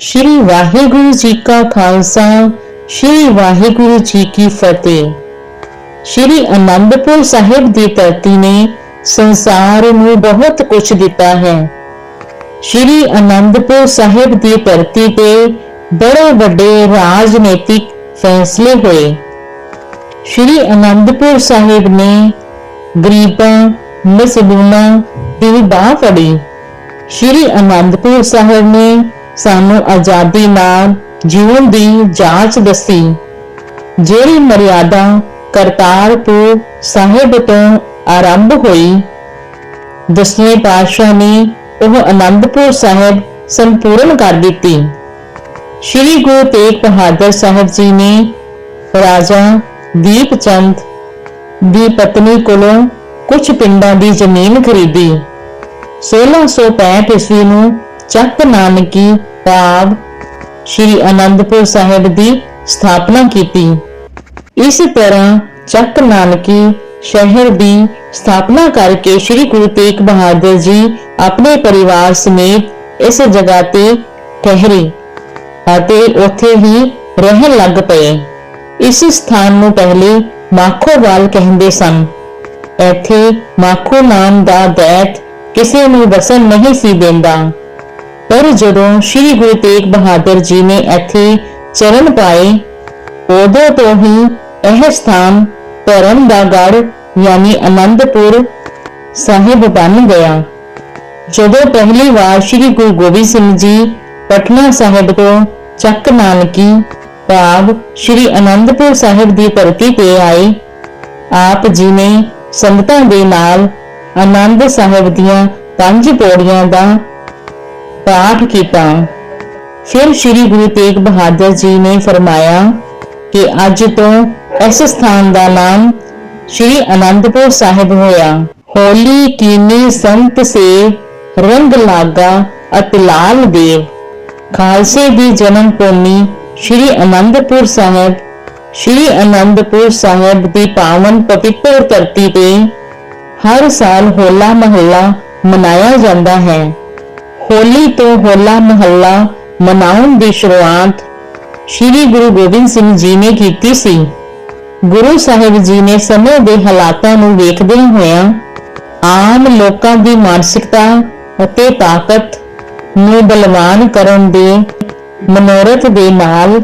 ਸ਼੍ਰੀ ਵਾਹਿਗੁਰੂ ਜੀ ਕਾ ਖਾਲਸਾ, ਸ਼੍ਰੀ ਵਾਹਿਗੁਰੂ ਜੀ ਕੀ ਫਤਿਹ। ਸ਼੍ਰੀ ਅਨੰਦਪੁਰ ਸਾਹਿਬ ਦੀ ਧਰਤੀ ਨੇ ਸੰਸਾਰ ਨੂੰ ਬਹੁਤ ਕੁਝ ਦਿੱਤਾ ਹੈ। ਸ਼੍ਰੀ ਅਨੰਦਪੁਰ ਸਾਹਿਬ ਦੀ ਧਰਤੀ ਤੇ ਬੜੇ ਵੱਡੇ ਰਾਜਨੀਤਿਕ ਫੈਸਲੇ ਹੋਏ। ਸ਼੍ਰੀ ਅਨੰਦਪੁਰ ਸਾਹਿਬ ਨੇ ਗਰੀਬਾਂ, ਮਜ਼ਲੂਮਾਂ ਦੀ ਬਾਹ ਫੜੀ। ਸ਼੍ਰੀ ਅਨੰਦਪੁਰ ਸਾਹਿਬ ਨੇ ਸਾਨੂੰ ਆਜ਼ਾਦੀ ਨਾਲ ਜੀਵਨ ਦੀ ਜਾਂਚ ਦੱਸੀ। ਜਿਹੜੀ ਮਰਿਆਦਾ ਕਰਤਾਰਪੁਰ ਸਾਹਿਬ ਤੋਂ ਆਰੰਭ ਹੋਈ, ਦਸਵੇਂ ਪਾਤਸ਼ਾਹ ਨੇ ਉਹ ਅਨੰਦਪੁਰ ਸਾਹਿਬ ਸੰਪੂਰਨ ਕਰ ਦਿੱਤੀ। ਸ਼੍ਰੀ ਗੁਰੂ ਤੇਗ ਬਹਾਦਰ ਸਾਹਿਬ ਜੀ ਨੇ ਰਾਜਾ ਦੀਪ ਚੰਦ ਦੀ ਪਤਨੀ ਕੋਲੋਂ ਕੁਝ ਪਿੰਡਾਂ ਦੀ ਜ਼ਮੀਨ ਖਰੀਦੀ। 1665 ਈਸਵੀ ਨੂੰ ਚੱਕ ਨਾਨਕੀ ਭਾਵ ਸ਼੍ਰੀ ਅਨੰਦਪੁਰ ਸਾਹਿਬ ਦੀ ਸਥਾਪਨਾ ਕੀਤੀ। ਇਸ ਤਰ੍ਹਾਂ ਚੱਕ ਨਾਨਕੀ ਸ਼ਹਿਰ ਦੀ ਸਥਾਪਨਾ ਕਰਕੇ ਸ਼੍ਰੀ ਗੁਰੂ ਤੇਗ ਬਹਾਦਰ ਜੀ ਆਪਣੇ ਪਰਿਵਾਰ ਸਮੇਤ ਇਸ ਜਗ੍ਹਾ ਤੇ ਠਹਿਰੇ ਅਤੇ ਉੱਥੇ ਹੀ ਰਹਿਣ ਲੱਗ ਪਏ। ਇਸ ਸਥਾਨ ਨੂੰ ਪਹਿਲੇ ਮਾਖੋਵਾਲ ਕਹਿੰਦੇ ਸਨ। ਇੱਥੇ ਮਾਖੋ ਨਾਮ ਦਾ ਦੈਤ ਕਿਸੇ ਨੂੰ ਵਸਣ ਨਹੀਂ ਸੀ ਦਿੰਦਾ। ਪਰ ਜਦੋਂ ਸ੍ਰੀ ਗੁਰੂ ਤੇਗ ਬਹਾਦਰ ਜੀ ਨੇ ਇੱਥੇ ਚਰਨ ਪਾਏ, ਉਦੋਂ ਤੋਂ ਹੀ ਇਹ ਸਥਾਨ ਧਰਮ ਦਾ ਗੜ ਯਾਨੀ ਅਨੰਦਪੁਰ ਸਾਹਿਬ ਬਣ ਗਿਆ। ਜਦੋਂ ਪਹਿਲੀ ਵਾਰ ਸ੍ਰੀ ਗੁਰੂ ਗੋਬਿੰਦ ਸਿੰਘ ਜੀ ਪਟਨਾ ਸਾਹਿਬ ਤੋਂ ਚੱਕ ਨਾਨਕੀ ਭਾਵ ਸ੍ਰੀ ਅਨੰਦਪੁਰ ਸਾਹਿਬ ਦੀ ਧਰਤੀ ਤੇ ਆਏ, ਆਪ ਜੀ ਨੇ ਸੰਗਤਾਂ ਦੇ ਨਾਲ ਆਨੰਦ ਸਾਹਿਬ ਦੀਆਂ ਪੰਜ ਪੌੜੀਆਂ ਦਾ ਪਾਠ ਕੀਤਾ। ਫਿਰ ਸ੍ਰੀ ਗੁਰੂ ਤੇਗ ਬਹਾਦਰ ਜੀ ਨੇ ਫਰਮਾਇਆ ਕਿ ਅੱਜ ਤੋਂ ਇਸ ਸਥਾਨ ਦਾ ਨਾਮ ਸ੍ਰੀ ਅਨੰਦਪੁਰ ਸਾਹਿਬ ਹੋਇਆ। ਹੋਲੀ ਕੀਨੇ ਸੰਤ ਸੇ ਰੰਗ ਲਾਗਾ ਅਤਲਾਲ ਦੇਵ। ਖਾਲਸੇ ਦੀ ਜਨਮ ਭੂਮੀ ਸ੍ਰੀ ਅਨੰਦਪੁਰ ਸਾਹਿਬ। ਸ੍ਰੀ ਅਨੰਦਪੁਰ ਸਾਹਿਬ ਦੀ ਪਾਵਨ ਪਵਿੱਤਰ ਧਰਤੀ ਤੇ ਹਰ ਸਾਲ ਹੋਲਾ ਮਹੱਲਾ ਮਨਾਇਆ ਜਾਂਦਾ ਹੈ। ਹੋਲੀ ਤੋਂ ਹੋਲਾ ਮਹੱਲਾ ਮਨਾਉਣ ਦੀ ਸ਼ੁਰੂਆਤ ਸ੍ਰੀ ਗੁਰੂ ਗੋਬਿੰਦ ਸਿੰਘ ਜੀ ਨੇ ਕੀਤੀ ਸੀ। ਗੁਰੂ ਸਾਹਿਬ ਜੀ ਨੇ ਸਮੇਂ ਦੇ ਹਾਲਾਤਾਂ ਨੂੰ ਵੇਖਦੇ ਹੋਇਆਂ ਆਮ ਲੋਕਾਂ ਦੀ ਮਾਨਸਿਕਤਾ ਅਤੇ ਤਾਕਤ ਨੂੰ ਬਲਵਾਨ ਕਰਨ ਦੇ ਮਨੋਰਥ ਦੇ ਨਾਲ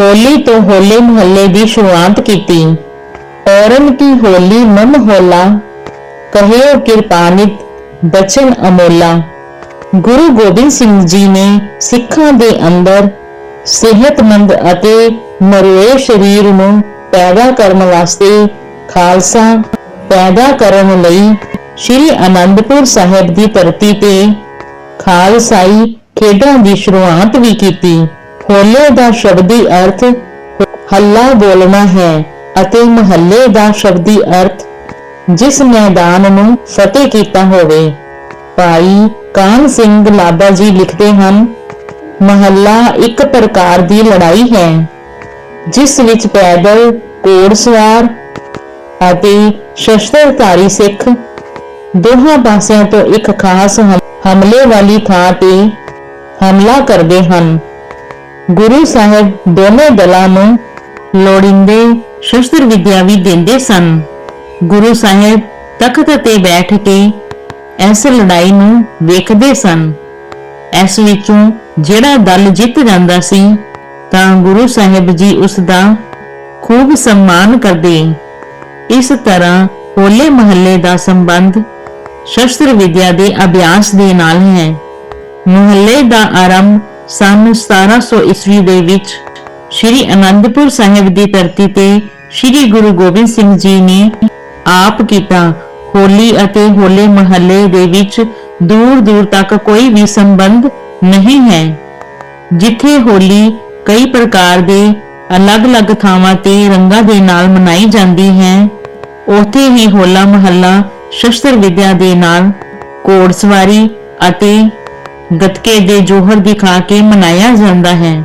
ਹੋਲੀ ਤੋਂ ਹੋਲੇ ਮਹੱਲੇ ਦੀ ਸ਼ੁਰੂਆਤ ਕੀਤੀ। ਔਰਨ ਕੀ ਹੋਲੀ ਮਨ ਹੋਲਾ ਕਹਿਓ ਕਿਰਪਾਨਿਤ, ਬਚਨ ਅਮੋਲਾ। ਗੁਰੂ ਗੋਬਿੰਦ ਸਿੰਘ ਜੀ ਨੇ ਸਿੱਖਾਂ ਦੇ ਅੰਦਰ ਸਿਹਤਮੰਦ ਅਤੇ ਮਰੋਏ ਸਰੀਰ ਨੂੰ ਪੈਦਾ ਕਰਨ ਵਾਸਤੇ ਖਾਲਸਾ ਪੈਦਾ ਕਰਨ ਲਈ ਸ੍ਰੀ ਅਨੰਦਪੁਰ ਸਾਹਿਬ ਦੀ ਧਰਤੀ ਤੇ ਖਾਲਸਾਈ ਖੇਡਾਂ ਦੀ ਸ਼ੁਰੂਆਤ ਵੀ ਕੀਤੀ। ਹੋਲੇ ਦਾ ਸ਼ਬਦੀ ਅਰਥ ਹੱਲਾ ਬੋਲਣਾ ਹੈ ਅਤੇ ਮਹੱਲੇ ਦਾ ਸ਼ਬਦੀ ਅਰਥ ਜਿਸ ਮੈਦਾਨ ਨੂੰ ਫਤਿਹ ਕੀਤਾ ਹੋਵੇ। ਭਾਈ ਕਾਨ ਸਿੰਘ ਲਾਬਾ ਜੀ ਲਿਖਦੇ ਹਨ, ਮਹੱਲਾ ਇੱਕ ਪ੍ਰਕਾਰ ਦੀ ਲੜਾਈ ਹੈ, ਜਿਸ ਵਿੱਚ ਪੈਦਲ ਘੋੜਸਵਾਰ ਅਤੇ ਸ਼ਸਤਰਧਾਰੀ ਸਿੱਖ ਦੋਹਾਂ ਪਾਸਿਆਂ ਤੋਂ ਇੱਕ ਖਾਸ ਹਮਲੇ ਵਾਲੀ ਥਾਂ ਤੇ ਹਮਲਾ ਕਰਦੇ ਹਨ। ਗੁਰੂ ਸਾਹਿਬ ਦੋਨੇ ਦਲਾਂ ਨੂੰ ਲੋੜੀਂਦੇ ਸ਼ਸਤਰ ਵਿਦਿਆ ਵੀ ਦਿੰਦੇ ਸਨ। ਗੁਰੂ ਸਾਹਿਬ ਤਖਤ ਤੇ ਬੈਠ ਕੇ ਇਸ ਲੜਾਈ ਨੂੰ ਵੇਖਦੇ ਸਨ। ਇਸ ਵਿੱਚੋਂ ਜਿਹੜਾ ਦਲ ਜਿੱਤ ਜਾਂਦਾ ਸੀ, ਤਾਂ ਗੁਰੂ ਸਾਹਿਬ ਜੀ ਉਸ ਦਾ ਖੂਬ ਸਨਮਾਨ ਕਰਦੇ। ਇਸ ਤਰ੍ਹਾਂ ਹੋਲੇ ਮਹੱਲੇ ਦਾ ਸੰਬੰਧ ਸ਼ਸਤਰ ਵਿਦਿਆ ਦੇ ਅਭਿਆਸ ਦੇ ਨਾਲ ਹੈ। ਮੁਹੱਲੇ ਦਾ ਆਰੰਭ ਸਨ 1700 ਈਸਵੀ ਦੇ ਵਿੱਚ ਸ੍ਰੀ ਅਨੰਦਪੁਰ ਸਾਹਿਬ ਦੀ ਧਰਤੀ ਤੇ ਸ੍ਰੀ ਗੁਰੂ ਗੋਬਿੰਦ ਸਿੰਘ ਜੀ ਨੇ ਆਪ ਕੀਤਾ। ਹੋਲੀ ਅਤੇ ਹੋਲੇ ਮਹੱਲੇ ਦੇ ਵਿੱਚ ਦੂਰ ਦੂਰ ਤੱਕ ਕੋਈ ਵੀ ਸੰਬੰਧ ਨਹੀਂ ਹੈ। ਜਿੱਥੇ ਹੋਲੀ ਕਈ ਪ੍ਰਕਾਰ ਦੇ ਅਲੱਗ-ਅਲੱਗ ਥਾਵਾਂ ਤੇ ਰੰਗਾਂ ਦੇ ਨਾਲ ਮਨਾਈ ਜਾਂਦੀ ਹੈ, ਉੱਥੇ ਹੀ ਹੋਲਾ ਮਹੱਲਾ ਸ਼ਸਤਰ ਵਿਦਿਆ ਦੇ ਨਾਲ ਘੋੜਸਵਾਰੀ ਅਤੇ ਗਤਕੇ ਦੇ ਜੋਹਰ ਦਿਖਾ ਕੇ ਮਨਾਇਆ ਜਾਂਦਾ ਹੈ।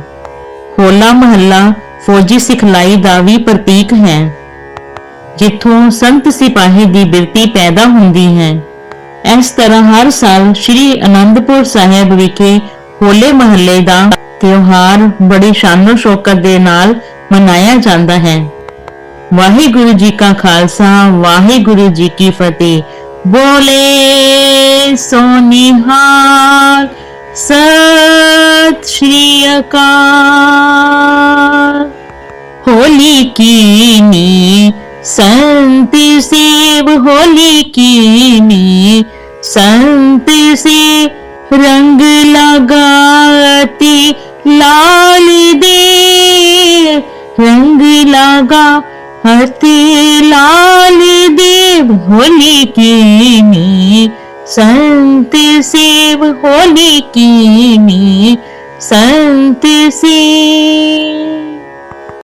ਹੋਲਾ ਮਹੱਲਾ ਫੌਜੀ ਸਿਖਲਾਈ ਦਾ ਵੀ ਪ੍ਰਤੀਕ ਹੈ। ਜਿੱਥੋਂ ਸੰਤ ਸਿਪਾਹੀ ਦੀ ਬਿਰਤੀ ਪੈਦਾ ਹੁੰਦੀ ਹੈ। ਇਸ ਤਰ੍ਹਾਂ ਹਰ ਸਾਲ ਸ੍ਰੀ ਅਨੰਦਪੁਰ ਸਾਹਿਬ ਵਿਖੇ ਹੋਲੇ ਮਹੱਲੇ ਦਾ ਤਿਉਹਾਰ ਬੜੀ ਸ਼ਾਨੋ ਸ਼ੌਕਤ ਦੇ ਨਾਲ ਮਨਾਇਆ ਜਾਂਦਾ ਹੈ। ਵਾਹਿਗੁਰੂ ਜੀ ਕਾ ਖਾਲਸਾ, ਵਾਹਿਗੁਰੂ ਜੀ ਕੀ ਫਤਿਹ। ਬੋਲੇ ਸੋਨਿਹਾਲ ਸਤ ਸ਼੍ਰੀ ਅਕਾਲ। ਹੋਲੀ ਕੀ ਨੀ संत सेव होली कीनी संत से रंग लगाती लाल दे रंग लगा हते लाल देव होली कीनी संत सेव होली कीनी संत से